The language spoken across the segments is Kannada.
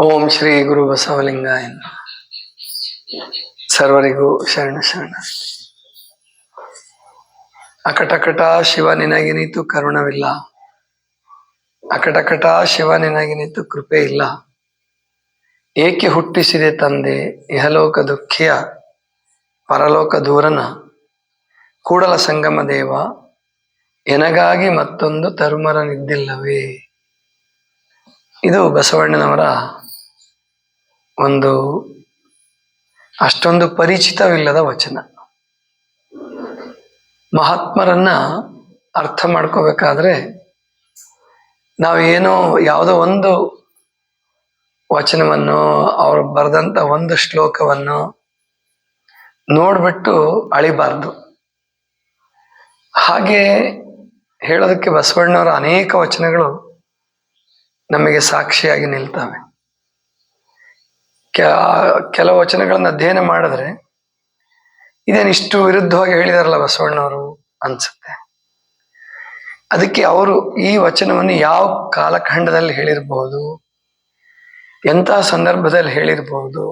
ಓಂ ಶ್ರೀ ಗುರು ಬಸವಲಿಂಗಾಯ. ಸರ್ವರಿಗೂ ಶರಣ ಶರಣ. ಅಕಟಕಟ ಶಿವ ನಿನಗಿನಿತು ನೀತು ಕರುಣವಿಲ್ಲ. ಅಕಟಕಟ ಶಿವ ನಿನಗಿನಿತು ನೀತು ಕೃಪೆ ಇಲ್ಲ. ಏಕೆ ಹುಟ್ಟಿಸಿದೆ ತಂದೆ, ಇಹಲೋಕ ದುಃಖಿಯ, ಪರಲೋಕ ದೂರನ, ಕೂಡಲ ಸಂಗಮ ದೇವ, ಎನಗಾಗಿ ಮತ್ತೊಂದು ತರುಮರನಿದ್ದಿಲ್ಲವೇ ಇದು ಬಸವಣ್ಣನವರ ಒಂದು ಅಷ್ಟೊಂದು ಪರಿಚಿತವಿಲ್ಲದ ವಚನ. ಮಹಾತ್ಮರನ್ನ ಅರ್ಥ ಮಾಡ್ಕೋಬೇಕಾದ್ರೆ ನಾವೇನೋ ಯಾವುದೋ ಒಂದು ವಚನವನ್ನು ಅವ್ರು ಬರೆದಂತ ಒಂದು ಶ್ಲೋಕವನ್ನು ನೋಡ್ಬಿಟ್ಟು ಅಳಿಬಾರ್ದು. ಹಾಗೆ ಹೇಳೋದಕ್ಕೆ ಬಸವಣ್ಣವರ ಅನೇಕ ವಚನಗಳು ನಮಗೆ ಸಾಕ್ಷಿಯಾಗಿ ನಿಲ್ತವೆ. ಕೆಲವು ವಚನಗಳನ್ನು ಅಧ್ಯಯನ ಮಾಡಿದ್ರೆ ಇದೇನು ಇಷ್ಟು ವಿರುದ್ಧವಾಗಿ ಹೇಳಿದಾರಲ್ಲ ಬಸವಣ್ಣವರು ಅನ್ಸುತ್ತೆ. ಅದಕ್ಕೆ ಅವರು ಈ ವಚನವನ್ನು ಯಾವ ಕಾಲಖಂಡದಲ್ಲಿ ಹೇಳಿರ್ಬೋದು ಎಂತಹ ಸಂದರ್ಭದಲ್ಲಿ ಹೇಳಿರ್ಬೋದು,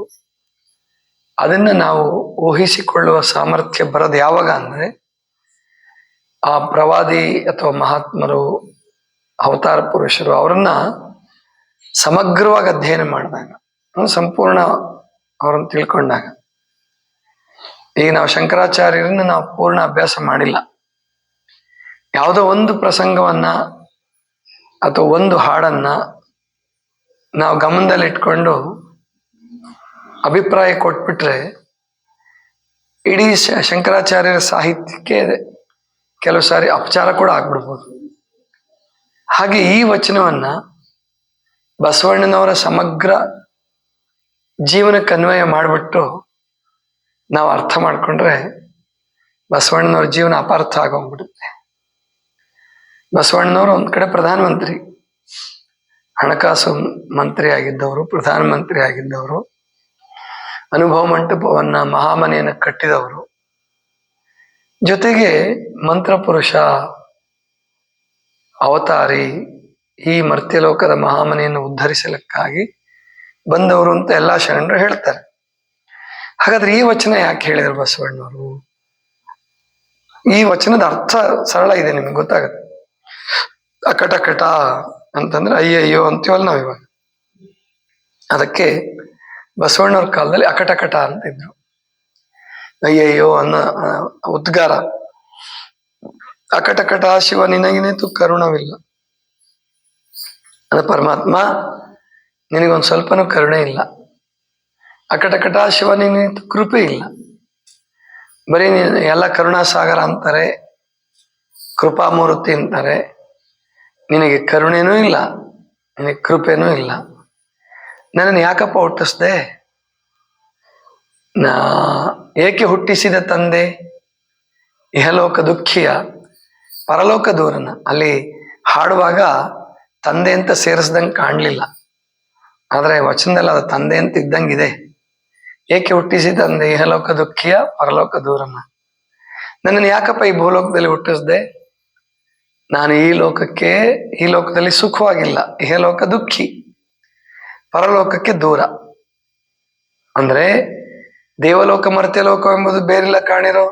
ಅದನ್ನ ನಾವು ಊಹಿಸಿಕೊಳ್ಳುವ ಸಾಮರ್ಥ್ಯ ಬರೋದು ಯಾವಾಗ ಅಂದ್ರೆ ಆ ಪ್ರವಾದಿ ಅಥವಾ ಮಹಾತ್ಮರು, ಅವತಾರ ಪುರುಷರು ಅವರನ್ನ ಸಮಗ್ರವಾಗಿ ಅಧ್ಯಯನ ಮಾಡಿದಾಗ ಸಂಪೂರ್ಣ ಅವ್ರನ್ನ ತಿಳ್ಕೊಂಡಾಗ. ಈಗ ನಾವು ಶಂಕರಾಚಾರ್ಯರನ್ನ ನಾವು ಪೂರ್ಣ ಅಭ್ಯಾಸ ಮಾಡಿಲ್ಲ. ಯಾವುದೋ ಒಂದು ಪ್ರಸಂಗವನ್ನ ಅಥವಾ ಒಂದು ಹಾಡನ್ನ ನಾವು ಗಮನದಲ್ಲಿ ಇಟ್ಕೊಂಡು ಅಭಿಪ್ರಾಯ ಕೊಟ್ಬಿಟ್ರೆ, ಇಡೀ ಶಂಕರಾಚಾರ್ಯರ ಸಾಹಿತ್ಯಕ್ಕೆ ಕೆಲವು ಸಾರಿ ಅಪಚಾರ ಕೂಡ ಆಗ್ಬಿಡ್ಬೋದು. ಹಾಗೆ ಈ ವಚನವನ್ನ ಬಸವಣ್ಣನವರ ಸಮಗ್ರ ಜೀವನಕ್ಕೆ ಅನ್ವಯ ಮಾಡಿಬಿಟ್ಟು ನಾವು ಅರ್ಥ ಮಾಡಿಕೊಂಡ್ರೆ ಬಸವಣ್ಣನವ್ರ ಜೀವನ ಅಪಾರ್ಥ ಆಗೋಗ್ಬಿಡುತ್ತೆ. ಬಸವಣ್ಣನವರು ಒಂದ್ ಕಡೆ ಪ್ರಧಾನಮಂತ್ರಿ, ಹಣಕಾಸು ಮಂತ್ರಿ ಆಗಿದ್ದವರು, ಪ್ರಧಾನಮಂತ್ರಿ ಆಗಿದ್ದವರು, ಅನುಭವ ಮಂಟಪವನ್ನ ಮಹಾಮನೆಯನ್ನು ಕಟ್ಟಿದವರು. ಜೊತೆಗೆ ಮಂತ್ರಪುರುಷ, ಅವತಾರಿ ಈ ಮರ್ತ್ಯಲೋಕದ ಮಹಾಮನೆಯನ್ನು ಉದ್ಧರಿಸಲಿಕ್ಕಾಗಿ ಬಂದವರು ಅಂತ ಎಲ್ಲಾ ಶರಣರು ಹೇಳ್ತಾರೆ. ಹಾಗಾದ್ರೆ ಈ ವಚನ ಯಾಕೆ ಹೇಳಿದ್ರು ಬಸವಣ್ಣವರು? ಈ ವಚನದ ಅರ್ಥ ಸರಳ ಇದೆ ನಿಮ್ಗೆ ಗೊತ್ತಾಗುತ್ತೆ. ಅಕಟಕಟ ಅಂತಂದ್ರೆ ಅಯ್ಯಯ್ಯೋ ಅಂತೀವಲ್ಲ ನಾವ್ ಅದಕ್ಕೆ ಬಸವಣ್ಣವ್ರ ಕಾಲದಲ್ಲಿ ಅಕಟಕಟ ಅಂತಿದ್ರು ಅಯ್ಯಯ್ಯೋ ಅನ್ನೋ ಉದ್ಗಾರ. ಅಕಟಕಟ ಶಿವ ನಿನಗಿನೇತು ಕರುಣವಿಲ್ಲ. ಅದ ಪರಮಾತ್ಮ, ನಿನಗೊಂದು ಸ್ವಲ್ಪನೂ ಕರುಣೆ ಇಲ್ಲ. ಅಕಟಕಟ ಶಿವ ನಿನ್ನ ಕೃಪೆ ಇಲ್ಲ. ಬರೀ ನೀನು ಎಲ್ಲ ಕರುಣಾಸಾಗರ ಅಂತಾರೆ, ಕೃಪಾಮೂರ್ತಿ ಅಂತಾರೆ. ನಿನಗೆ ಕರುಣೆನೂ ಇಲ್ಲ, ನಿನಗೆ ಕೃಪೆನೂ ಇಲ್ಲ. ನನ್ನನ್ನು ಯಾಕಪ್ಪ ಹುಟ್ಟಿಸ್ದೆ? ನಾ ಏಕೆ ಹುಟ್ಟಿಸಿದ ತಂದೆ? ಇಹಲೋಕ ದುಃಖಿಯ, ಪರಲೋಕ ದೂರನ. ಅಲ್ಲಿ ಹಾಡುವಾಗ ತಂದೆ ಅಂತ ಸೇರಿಸ್ದಂಗೆ ಕಾಣಲಿಲ್ಲ. ಆದರೆ ವಚನದಲ್ಲಿ ಅದು ತಂದೆ ಅಂತ ಇದ್ದಂಗಿದೆ ಏಕೆ ಹುಟ್ಟಿಸಿ ತಂದೆ? ಇಹಲೋಕ ದುಃಖಿಯ ಪರಲೋಕ ದೂರನ. ನನ್ನನ್ನು ಯಾಕಪ್ಪ ಈ ಭೂಲೋಕದಲ್ಲಿ ಹುಟ್ಟಿಸ್ದೆ? ನಾನು ಈ ಲೋಕಕ್ಕೆ, ಈ ಲೋಕದಲ್ಲಿ ಸುಖವಾಗಿಲ್ಲ. ಇಹಲೋಕ ದುಃಖಿ, ಪರಲೋಕಕ್ಕೆ ದೂರ. ಅಂದ್ರೆ ದೇವಲೋಕ, ಮರ್ತ್ಯಲೋಕ ಎಂಬುದು ಬೇರೆಲ್ಲ ಕಾಣಿರೋ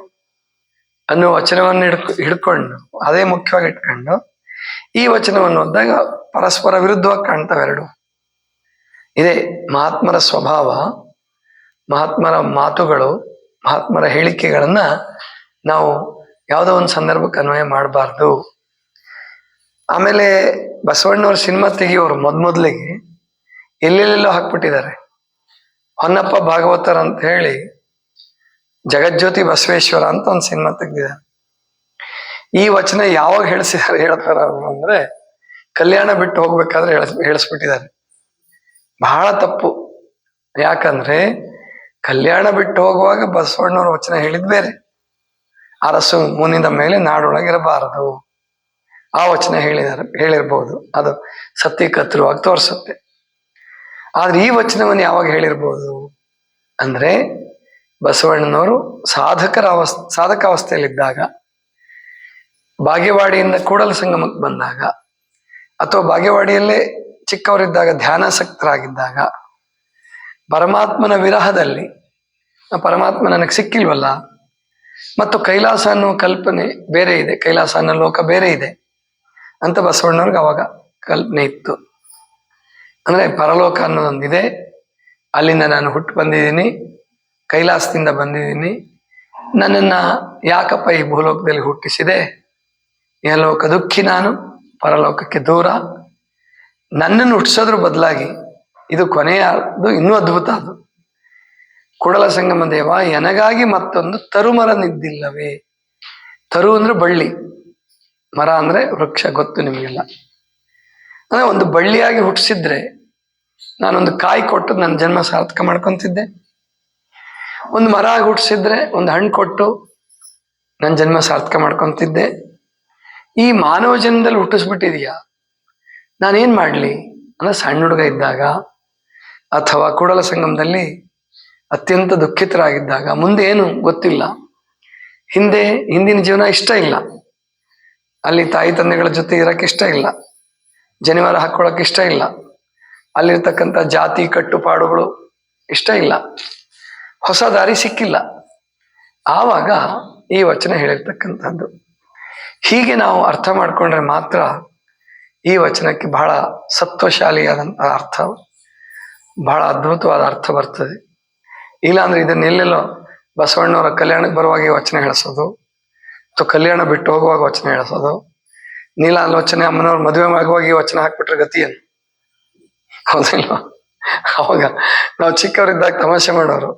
ಅನ್ನೋ ವಚನವನ್ನು ಹಿಡ್ಕೊ, ಹಿಡ್ಕೊಂಡು, ಅದೇ ಮುಖ್ಯವಾಗಿ ಇಟ್ಕೊಂಡು ಈ ವಚನವನ್ನು ಓದಿದಾಗ ಪರಸ್ಪರ ವಿರುದ್ಧವಾಗಿ ಕಾಣ್ತವೆ ಎರಡು ಇದೇ ಮಹಾತ್ಮರ ಸ್ವಭಾವ, ಮಹಾತ್ಮರ ಮಾತುಗಳು, ಮಹಾತ್ಮರ ಹೇಳಿಕೆಗಳನ್ನ ನಾವು ಯಾವುದೋ ಒಂದು ಸಂದರ್ಭಕ್ಕೆ ಅನ್ವಯ ಮಾಡಬಾರ್ದು. ಆಮೇಲೆ ಬಸವಣ್ಣವ್ರ ಸಿನಿಮಾ ತೆಗಿಯೋರು ಮೊದ್ಮೊದ್ಲಿಗೆ ಎಲ್ಲೆಲ್ಲೆಲ್ಲೋ ಹಾಕ್ಬಿಟ್ಟಿದ್ದಾರೆ. ಹೊನ್ನಪ್ಪ ಭಾಗವತರ್ ಅಂತ ಹೇಳಿ ಜಗಜ್ಯೋತಿ ಬಸವೇಶ್ವರ ಅಂತ ಒಂದು ಸಿನಿಮಾ ತೆಗ್ದಿದ್ದಾರೆ. ಈ ವಚನ ಯಾವಾಗ ಹೇಳಿಸಿದ್ದಾರೆ, ಹೇಳ್ತಾರ ಅಂದ್ರೆ ಕಲ್ಯಾಣ ಬಿಟ್ಟು ಹೋಗ್ಬೇಕಾದ್ರೆ ಹೇಳಿಸ್ ಹೇಳಿಸ್ಬಿಟ್ಟಿದ್ದಾರೆ. ಬಹಳ ತಪ್ಪು. ಯಾಕಂದ್ರೆ ಕಲ್ಯಾಣ ಬಿಟ್ಟು ಹೋಗುವಾಗ ಬಸವಣ್ಣವ್ರ ವಚನ ಹೇಳಿದ್ ಬೇರೆ. ಅರಸು ಮುನಿದ ಮೇಲೆ ನಾಡೊಳಗಿರಬಾರದು. ಆ ವಚನ ಹೇಳಿದಾರೆ, ಹೇಳಿರ್ಬೋದು. ಅದು ಸತ್ಯಕತ್ತರವಾಗಿ ತೋರಿಸುತ್ತೆ. ಆದ್ರೆ ಈ ವಚನವನ್ನು ಯಾವಾಗ ಹೇಳಿರ್ಬೋದು ಅಂದ್ರೆ ಬಸವಣ್ಣನವರು ಸಾಧಕರ ಅವಸ್, ಸಾಧಕ ಅವಸ್ಥೆಯಲ್ಲಿದ್ದಾಗ ಬಾಗೇವಾಡಿಯಿಂದ ಕೂಡಲ ಸಂಗಮಕ್ಕೆ ಬಂದಾಗ ಅಥವಾ ಬಾಗೇವಾಡಿಯಲ್ಲೇ ಚಿಕ್ಕವರಿದ್ದಾಗ ಧ್ಯಾನಾಸಕ್ತರಾಗಿದ್ದಾಗ ಪರಮಾತ್ಮನ ವಿರಹದಲ್ಲಿ ಪರಮಾತ್ಮ ನನಗೆ ಸಿಕ್ಕಿಲ್ವಲ್ಲ? ಮತ್ತು ಕೈಲಾಸ ಅನ್ನೋ ಕಲ್ಪನೆ ಬೇರೆ ಇದೆ. ಕೈಲಾಸ ಅನ್ನೋ ಲೋಕ ಬೇರೆ ಇದೆ ಅಂತ ಬಸವಣ್ಣವ್ರಿಗೆ ಅವಾಗ ಕಲ್ಪನೆ ಇತ್ತು. ಅಂದ್ರೆ ಪರಲೋಕ ಅನ್ನೋದೊಂದಿದೆ. ಅಲ್ಲಿಂದ ನಾನು ಹುಟ್ಟು ಬಂದಿದ್ದೀನಿ. ಕೈಲಾಸದಿಂದ ಬಂದಿದ್ದೀನಿ. ನನ್ನನ್ನ ಯಾಕಪ್ಪ ಈ ಭೂಲೋಕದಲ್ಲಿ ಹುಟ್ಟಿಸಿದೆ? ಲೋಕ ದುಃಖಿ ನಾನು, ಪರಲೋಕಕ್ಕೆ ದೂರ. ನನ್ನನ್ನು ಹುಟ್ಟಿಸೋದ್ರ ಬದಲಾಗಿ ಇದು ಕೊನೆಯದು ಇನ್ನೂ ಅದ್ಭುತ ಅದು ಕುಡಲ ಸಂಗಮ ದೇವ, ಎನಗಾಗಿ ಮತ್ತೊಂದು ತರುಮರ ನಿದ್ದಿಲ್ಲವೇ? ತರು ಅಂದ್ರೆ ಬಳ್ಳಿ, ಮರ ಅಂದ್ರೆ ವೃಕ್ಷ, ಗೊತ್ತು ನಿಮಗೆಲ್ಲ. ಅಂದ್ರೆ ಒಂದು ಬಳ್ಳಿಯಾಗಿ ಹುಟ್ಟಿಸಿದ್ರೆ ನಾನೊಂದು ಕಾಯಿ ಕೊಟ್ಟು ನನ್ನ ಜನ್ಮ ಸಾರ್ಥಕ ಮಾಡ್ಕೊಂತಿದ್ದೆ. ಒಂದು ಮರ ಆಗಿ ಹುಟ್ಟಿಸಿದ್ರೆ ಒಂದು ಹಣ್ಣು ಕೊಟ್ಟು ನನ್ನ ಜನ್ಮ ಸಾರ್ಥಕ ಮಾಡ್ಕೊಂತಿದ್ದೆ. ಈ ಮಾನವ ಜನ್ಮದಲ್ಲಿ ಹುಟ್ಟಿಸ್ಬಿಟ್ಟಿದೀಯಾ? ನಾನೇನ್ ಮಾಡ್ಲಿ? ಅಂದ್ರೆ ಸಣ್ಣ ಹುಡುಗ ಇದ್ದಾಗ ಅಥವಾ ಕೂಡಲ ಸಂಗಮದಲ್ಲಿ ಅತ್ಯಂತ ದುಃಖಿತರಾಗಿದ್ದಾಗ ಮುಂದೆ ಏನು ಗೊತ್ತಿಲ್ಲ. ಹಿಂದೆ ಹಿಂದಿನ ಜೀವನ ಇಷ್ಟ ಇಲ್ಲ. ಅಲ್ಲಿ ತಾಯಿ ತಂದೆಗಳ ಜೊತೆ ಇರಕ್ಕೆ ಇಷ್ಟ ಇಲ್ಲ. ಜನಿವಾರ ಹಾಕೊಳಕ್ ಇಷ್ಟ ಇಲ್ಲ. ಅಲ್ಲಿರ್ತಕ್ಕಂಥ ಜಾತಿ ಕಟ್ಟುಪಾಡುಗಳು ಇಷ್ಟ ಇಲ್ಲ. ಹೊಸ ದಾರಿ ಸಿಕ್ಕಿಲ್ಲ. ಆವಾಗ ಈ ವಚನ ಹೇಳಿರ್ತಕ್ಕಂಥದ್ದು. ಹೀಗೆ ನಾವು ಅರ್ಥ ಮಾಡಿಕೊಂಡ್ರೆ ಮಾತ್ರ ಈ ವಚನಕ್ಕೆ ಬಹಳ ಸತ್ವಶಾಲಿಯಾದಂತಹ ಅರ್ಥ, ಬಹಳ ಅದ್ಭುತವಾದ ಅರ್ಥ ಬರ್ತದೆ. ಇಲ್ಲಾಂದ್ರೆ ಇದನ್ನ ಎಲ್ಲೆಲ್ಲೋ ಬಸವಣ್ಣವರ ಕಲ್ಯಾಣಕ್ಕೆ ಬರುವಾಗ ವಚನ ಹೇಳಿಸೋದು, ಅಥವಾ ಕಲ್ಯಾಣ ಬಿಟ್ಟು ಹೋಗುವಾಗ ವಚನ ಹೇಳಿಸೋದು, ನೀಲಾಲೋಚನೆ ಅಮ್ಮನವ್ರ ಮದುವೆ ಆಗುವಾಗ ಈ ವಚನ ಹಾಕ್ಬಿಟ್ರೆ ಗತಿ ಏನು? ಹೌದಿಲ್ಲ ಅವಾಗ ನಾವು ಚಿಕ್ಕವರಿದ್ದಾಗ ತಮಾಷೆ ಮಾಡೋರು.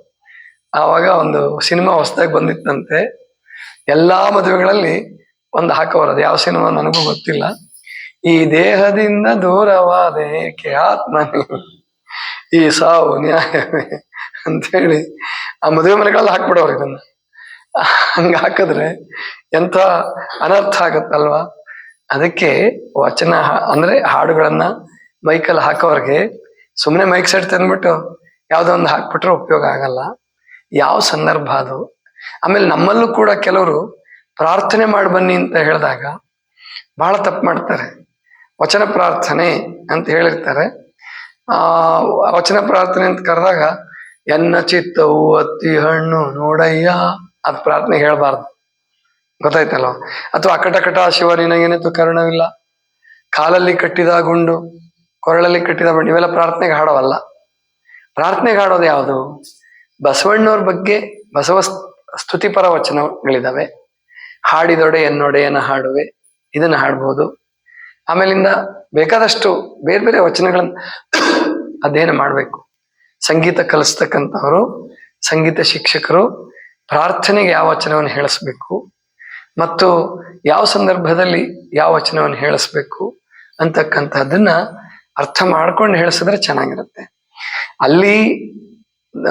ಆವಾಗ ಒಂದು ಸಿನಿಮಾ ಹೊಸದಾಗಿ ಬಂದಿತ್ತಂತೆ. ಎಲ್ಲಾ ಮದುವೆಗಳಲ್ಲಿ ಒಂದು ಹಾಕೋರು ಅದು ಯಾವ ಸಿನಿಮಾ ನನಗೂ ಗೊತ್ತಿಲ್ಲ. ಈ ದೇಹದಿಂದ ದೂರವಾದ ಏಕೆ ಆತ್ಮ? ಈ ಸಾವು ಅಂತ ಅಂತೇಳಿ ಆ ಮದುವೆ ಮನೆಗಳಲ್ಲಿ ಹಾಕ್ಬಿಡೋರು ಇದನ್ನ. ಹಂಗ ಹಾಕಿದ್ರೆ ಎಂತ ಅನರ್ಥ ಆಗತ್ತಲ್ವಾ? ಅದಕ್ಕೆ ವಚನ ಅಂದ್ರೆ ಹಾಡುಗಳನ್ನ ಮೈಕಲ್ಲಿ ಹಾಕೋರ್ಗೆ ಸುಮ್ಮನೆ ಮೈಕ್ ಸೆಟ್ ತಂದ್ಬಿಟ್ಟು ಯಾವ್ದೋ ಒಂದು ಹಾಕ್ಬಿಟ್ರೆ ಉಪಯೋಗ ಆಗಲ್ಲ. ಯಾವ ಸಂದರ್ಭ ಅದು? ಆಮೇಲೆ ನಮ್ಮಲ್ಲೂ ಕೂಡ ಕೆಲವರು ಪ್ರಾರ್ಥನೆ ಮಾಡಿ ಬನ್ನಿ ಅಂತ ಹೇಳಿದಾಗ ಬಹಳ ತಪ್ಪು ಮಾಡ್ತಾರೆ. ವಚನ ಪ್ರಾರ್ಥನೆ ಅಂತ ಹೇಳಿರ್ತಾರೆ. ಆ, ವಚನ ಪ್ರಾರ್ಥನೆ ಅಂತ ಕರೆದಾಗ, ಎನ್ನ ಚಿತ್ತವು ಅತ್ತಿ ಹಣ್ಣು ನೋಡಯ್ಯ ಅದ್ ಪ್ರಾರ್ಥನೆ ಹೇಳಬಾರ್ದು. ಗೊತ್ತಾಯ್ತಲ್ವ? ಅಥವಾ ಅಕಟಕಟ ಶಿವ ನಿನಗೇನಿತ್ತು ಕರುಣವಿಲ್ಲ. ಕಾಲಲ್ಲಿ ಕಟ್ಟಿದ ಗುಂಡು, ಕೊರಳಲ್ಲಿ ಕಟ್ಟಿದ ಬಂಡು ಇವೆಲ್ಲ ಪ್ರಾರ್ಥನೆಗೆ ಹಾಡೋವಲ್ಲ. ಪ್ರಾರ್ಥನೆಗೆ ಹಾಡೋದು ಯಾವುದು? ಬಸವಣ್ಣವ್ರ ಬಗ್ಗೆ ಬಸವ ಸ್ತುತಿಪರ ವಚನಗಳಿದಾವೆ. ಹಾಡಿದೊಡೆ ಎನ್ನೊಡೆಯನ ಹಾಡುವೆ, ಇದನ್ನ ಹಾಡ್ಬೋದು. ಆಮೇಲಿಂದ ಬೇಕಾದಷ್ಟು ಬೇರೆ ಬೇರೆ ವಚನಗಳನ್ನ ಅಧ್ಯಯನ ಮಾಡಬೇಕು. ಸಂಗೀತ ಕಲಿಸ್ತಕ್ಕಂಥವರು, ಸಂಗೀತ ಶಿಕ್ಷಕರು ಪ್ರಾರ್ಥನೆಗೆ ಯಾವ ವಚನವನ್ನು ಹೇಳಿಸ್ಬೇಕು, ಮತ್ತು ಯಾವ ಸಂದರ್ಭದಲ್ಲಿ ಯಾವ ವಚನವನ್ನು ಹೇಳಿಸ್ಬೇಕು ಅಂತಕ್ಕಂಥದ್ದನ್ನ ಅರ್ಥ ಮಾಡ್ಕೊಂಡು ಹೇಳಿಸಿದ್ರೆ ಚೆನ್ನಾಗಿರುತ್ತೆ. ಅಲ್ಲಿ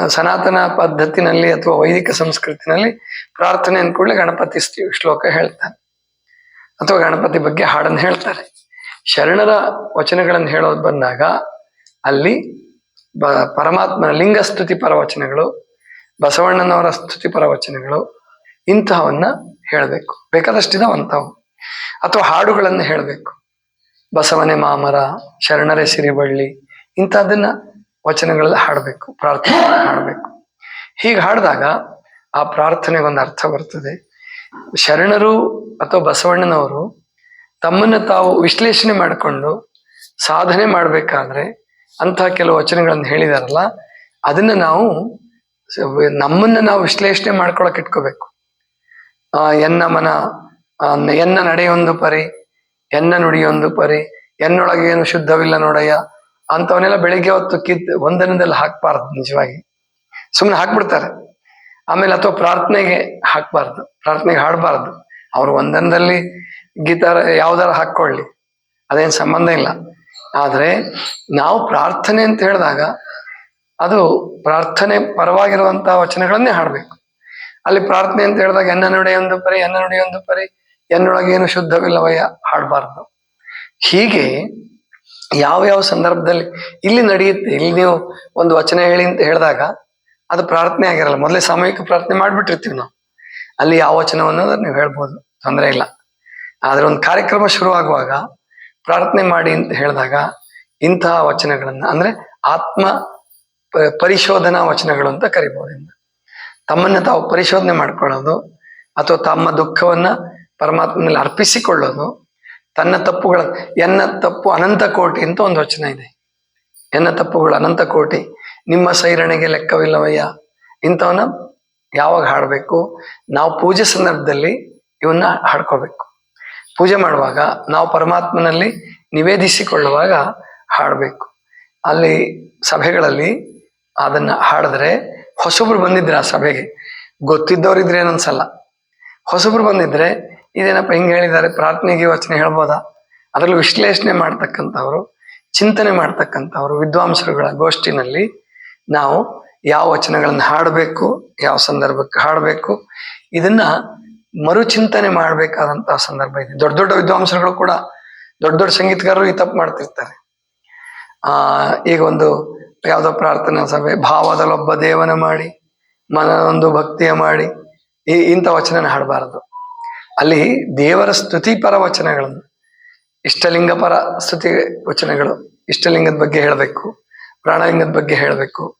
ಸನಾತನ ಪದ್ಧತಿನಲ್ಲಿ ಅಥವಾ ವೈದಿಕ ಸಂಸ್ಕೃತಿನಲ್ಲಿ ಪ್ರಾರ್ಥನೆ ಅಂದ್ಕೂಡ್ಲೆ ಗಣಪತಿ ಶ್ಲೋ- ಶ್ಲೋಕ ಹೇಳ್ತಾರೆ. ಅಥವಾ ಗಣಪತಿ ಬಗ್ಗೆ ಹಾಡನ್ನು ಹೇಳ್ತಾರೆ. ಶರಣರ ವಚನಗಳನ್ನು ಹೇಳೋದು ಬಂದಾಗ ಅಲ್ಲಿ ಬ ಪರಮಾತ್ಮನ ಲಿಂಗ ಸ್ತುತಿ ಪರವಚನಗಳು, ಬಸವಣ್ಣನವರ ಸ್ತುತಿ ಪರವಚನಗಳು ಇಂತಹವನ್ನ ಹೇಳಬೇಕು. ಬೇಕಾದಷ್ಟಿದಾವ ಅಂಥವು. ಅಥವಾ ಹಾಡುಗಳನ್ನು ಹೇಳಬೇಕು. ಬಸವನೆ ಮಾಮರ, ಶರಣರೇ ಸಿರಿಬಳ್ಳಿ ಇಂಥದ್ದನ್ನ ವಚನಗಳಲ್ಲಿ ಹಾಡಬೇಕು ಪ್ರಾರ್ಥನೆ ಹಾಡಬೇಕು. ಹೀಗೆ ಹಾಡಿದಾಗ ಆ ಪ್ರಾರ್ಥನೆಗೊಂದು ಅರ್ಥ ಬರ್ತದೆ. ಶರಣರು ಅಥವಾ ಬಸವಣ್ಣನವರು ತಮ್ಮನ್ನು ತಾವು ವಿಶ್ಲೇಷಣೆ ಮಾಡಿಕೊಂಡು ಸಾಧನೆ ಮಾಡಬೇಕಾದ್ರೆ ಅಂತಹ ಕೆಲವು ವಚನಗಳನ್ನು ಹೇಳಿದಾರಲ್ಲ, ಅದನ್ನ ನಾವು ನಮ್ಮನ್ನ ನಾವು ವಿಶ್ಲೇಷಣೆ ಮಾಡ್ಕೊಳಕ್ ಇಟ್ಕೋಬೇಕು. ಎನ್ನ ಮನ ಎನ್ನ ನಡೆಯೊಂದು ಪರಿ, ಎನ್ನ ನುಡಿಯೊಂದು ಪರಿ ಎನ್ನೊಳಗೆ ಏನು ಶುದ್ಧವಿಲ್ಲ ನೋಡಯ್ಯ ಅಂತವನ್ನೆಲ್ಲ ಬೆಳಿಗ್ಗೆ ಹೊತ್ತು ಕಿತ್ ಒಂದನದಲ್ಲಿ ಹಾಕ್ಬಾರ್ದು ನಿಜವಾಗಿ. ಸುಮ್ಮನೆ ಹಾಕ್ಬಿಡ್ತಾರೆ. ಆಮೇಲೆ ಅಥವಾ ಪ್ರಾರ್ಥನೆಗೆ ಹಾಕ್ಬಾರ್ದು, ಪ್ರಾರ್ಥನೆಗೆ ಹಾಡಬಾರ್ದು. ಅವ್ರು ಒಂದನದಲ್ಲಿ ಗೀತಾರ ಯಾವ್ದಾರ ಹಾಕೊಳ್ಳಿ ಅದೇನ್ ಸಂಬಂಧ ಇಲ್ಲ. ಆದ್ರೆ ನಾವು ಪ್ರಾರ್ಥನೆ ಅಂತ ಹೇಳಿದಾಗ ಅದು ಪ್ರಾರ್ಥನೆ ಪರವಾಗಿರುವಂತಹ ವಚನಗಳನ್ನೇ ಹಾಡ್ಬೇಕು. ಅಲ್ಲಿ ಪ್ರಾರ್ಥನೆ ಅಂತ ಹೇಳಿದಾಗ ಎನ್ನ ಒಂದು ಪರಿ ಎನ್ನ ಒಂದು ಪರಿ, ಎನ್ನೊಳಗೇನು ಶುದ್ಧವಿಲ್ಲವಯ್ಯ ಹಾಡಬಾರ್ದು. ಹೀಗೆ ಯಾವ ಯಾವ ಸಂದರ್ಭದಲ್ಲಿ ಇಲ್ಲಿ ನಡೆಯುತ್ತೆ, ಇಲ್ಲಿ ನೀವು ಒಂದು ವಚನ ಹೇಳಿ ಅಂತ ಹೇಳಿದಾಗ ಅದು ಪ್ರಾರ್ಥನೆ ಆಗಿರಲ್ಲ. ಮೊದಲೇ ಸಾಮೂಹಿಕ ಪ್ರಾರ್ಥನೆ ಮಾಡ್ಬಿಟ್ಟಿರ್ತೀವಿ ನಾವು. ಅಲ್ಲಿ ಯಾವ ವಚನವನ್ನು ನೀವು ಹೇಳ್ಬೋದು, ತೊಂದರೆ ಇಲ್ಲ. ಆದ್ರೆ ಒಂದು ಕಾರ್ಯಕ್ರಮ ಶುರುವಾಗುವಾಗ ಪ್ರಾರ್ಥನೆ ಮಾಡಿ ಅಂತ ಹೇಳಿದಾಗ ಇಂತಹ ವಚನಗಳನ್ನ, ಅಂದ್ರೆ ಆತ್ಮ ಪರಿಶೋಧನಾ ವಚನಗಳು ಅಂತ ಕರಿಬಹುದು. ತಮ್ಮನ್ನ ತಾವು ಪರಿಶೋಧನೆ ಮಾಡ್ಕೊಳ್ಳೋದು, ಅಥವಾ ತಮ್ಮ ದುಃಖವನ್ನ ಪರಮಾತ್ಮನಲ್ಲಿ ಅರ್ಪಿಸಿಕೊಳ್ಳೋದು ತನ್ನ ತಪ್ಪುಗಳ, ಎನ್ನ ತಪ್ಪು ಅನಂತ ಕೋಟಿ ಅಂತ ಒಂದು ವಚನ ಇದೆ. ಎನ್ನ ತಪ್ಪುಗಳು ಅನಂತ ಕೋಟಿ. ನಿಮ್ಮ ಸೈರಣೆಗೆ ಲೆಕ್ಕವಿಲ್ಲವಯ್ಯ. ಇಂಥವನ್ನ ಯಾವಾಗ ಹಾಡಬೇಕು? ನಾವು ಪೂಜೆ ಸಂದರ್ಭದಲ್ಲಿ ಇವನ್ನ ಹಾಡ್ಕೋಬೇಕು ಪೂಜೆ ಮಾಡುವಾಗ ನಾವು ಪರಮಾತ್ಮನಲ್ಲಿ ನಿವೇದಿಸಿಕೊಳ್ಳುವಾಗ ಹಾಡಬೇಕು. ಅಲ್ಲಿ ಸಭೆಗಳಲ್ಲಿ ಅದನ್ನ ಹಾಡಿದ್ರೆ ಹೊಸಬ್ರು ಬಂದಿದ್ರೆ ಆ ಸಭೆಗೆ. ಗೊತ್ತಿದ್ದವ್ರಿದ್ರೆ ಏನನ್ಸಲ್ಲ. ಹೊಸಬ್ರು ಬಂದಿದ್ರೆ ಇದೇನಪ್ಪ ಹಿಂಗೆ ಹೇಳಿದ್ದಾರೆ? ಪ್ರಾರ್ಥನೆಗೆ ವಚನ ಹೇಳ್ಬೋದಾ? ಅದರಲ್ಲಿ ವಿಶ್ಲೇಷಣೆ ಮಾಡ್ತಕ್ಕಂಥವ್ರು, ಚಿಂತನೆ ಮಾಡ್ತಕ್ಕಂಥವ್ರು, ವಿದ್ವಾಂಸರುಗಳ ಗೋಷ್ಠಿನಲ್ಲಿ ನಾವು ಯಾವ ವಚನಗಳನ್ನು ಹಾಡಬೇಕು, ಯಾವ ಸಂದರ್ಭಕ್ಕೆ ಹಾಡಬೇಕು, ಇದನ್ನ ಮರುಚಿಂತನೆ ಮಾಡಬೇಕಾದಂತಹ ಸಂದರ್ಭ ಇದೆ. ದೊಡ್ಡ ದೊಡ್ಡ ವಿದ್ವಾಂಸರುಗಳು ಕೂಡ ದೊಡ್ಡ ದೊಡ್ಡ ಸಂಗೀತಗಾರರು ಈ ತಪ್ಪು ಮಾಡ್ತಿರ್ತಾರೆ. ಆ, ಈಗ ಒಂದು ಯಾವುದೋ ಪ್ರಾರ್ಥನಾ ಸಭೆ, ಭಾವದಲ್ಲೊಬ್ಬ ದೇವನ ಮಾಡಿ, ಮನದೊಂದು ಭಕ್ತಿಯ ಮಾಡಿ, ಈ ಇಂಥ ವಚನ ಹಾಡಬಾರದು. ಅಲ್ಲಿ ದೇವರ ಸ್ತುತಿಪರ ವಚನಗಳನ್ನು ಇಷ್ಟಲಿಂಗ ಪರ ಸ್ತುತಿ ವಚನಗಳು, ಇಷ್ಟಲಿಂಗದ ಬಗ್ಗೆ ಹೇಳಬೇಕು, ಪ್ರಾಣಲಿಂಗದ ಬಗ್ಗೆ ಹೇಳಬೇಕು,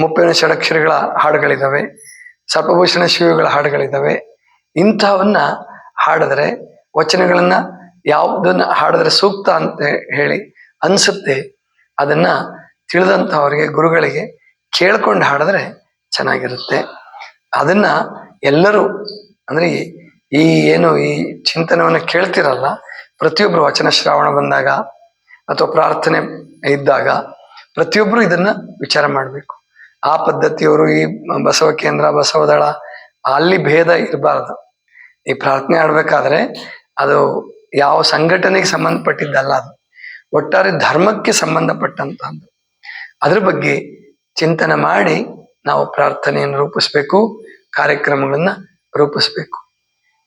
ಮುಪ್ಪಿನ ಷಡಕ್ಷರಗಳ ಹಾಡುಗಳಿದ್ದಾವೆ ಸರ್ಪಭೂಷಣ ಶಿವಗಳ ಹಾಡುಗಳಿದ್ದಾವೆ ಇಂಥವನ್ನ ಹಾಡಿದ್ರೆ, ವಚನಗಳನ್ನ ಯಾವುದನ್ನ ಹಾಡಿದ್ರೆ ಸೂಕ್ತ ಅಂತ ಹೇಳಿ ಅನ್ಸುತ್ತೆ, ಅದನ್ನ ತಿಳಿದಂಥವ್ರಿಗೆ ಗುರುಗಳಿಗೆ ಕೇಳ್ಕೊಂಡು ಹಾಡಿದ್ರೆ ಚೆನ್ನಾಗಿರುತ್ತೆ. ಅದನ್ನ ಎಲ್ಲರೂ, ಅಂದ್ರೆ ಈ ಏನು ಈ ಚಿಂತನವನ್ನ ಕೇಳ್ತಿರಲ್ಲ, ಪ್ರತಿಯೊಬ್ರು ವಚನ ಶ್ರಾವಣ ಬಂದಾಗ ಅಥವಾ ಪ್ರಾರ್ಥನೆ ಇದ್ದಾಗ ಪ್ರತಿಯೊಬ್ರು ಇದನ್ನ ವಿಚಾರ ಮಾಡಬೇಕು. ಆ ಪದ್ಧತಿಯವರು ಈ ಬಸವ ಕೇಂದ್ರ ಬಸವದಳ ಅಲ್ಲಿ ಭೇದ ಇರಬಾರದು. ಈ ಪ್ರಾರ್ಥನೆ ಆಡ್ಬೇಕಾದ್ರೆ ಅದು ಯಾವ ಸಂಘಟನೆಗೆ ಸಂಬಂಧಪಟ್ಟಿದ್ದಲ್ಲ ಅದು. ಒಟ್ಟಾರೆ ಧರ್ಮಕ್ಕೆ ಸಂಬಂಧಪಟ್ಟಂತಹದ್ದು. ಅದ್ರ ಬಗ್ಗೆ ಚಿಂತನೆ ಮಾಡಿ ನಾವು ಪ್ರಾರ್ಥನೆಯನ್ನು ರೂಪಿಸ್ಬೇಕು, ಕಾರ್ಯಕ್ರಮಗಳನ್ನ ರೂಪಿಸ್ಬೇಕು.